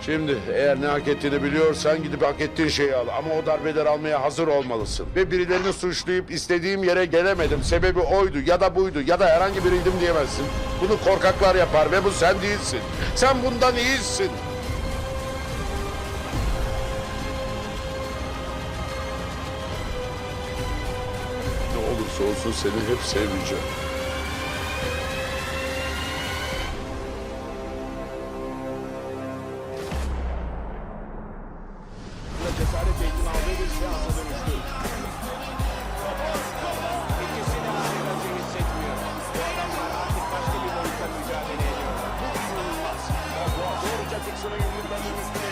Şimdi eğer ne hak ettiğini biliyorsan gidip hak ettiğin şeyi al. Ama o darbeleri almaya hazır olmalısın. Ve birilerini suçlayıp istediğim yere gelemedim. Sebebi oydu ya da buydu ya da herhangi biriydim diyemezsin. Bunu korkaklar yapar ve bu sen değilsin. Sen bundan iyisin. Ne olursa olsun seni hep seveceğim. Aldığı bir seansa dönüştü. İkisi de ayrıca hissetmiyor. Bu adamlar artık başka bir boyutta mücadele ediyor. Bu inanılmaz. Doğruca Dixon'ın yumruklarının üstüne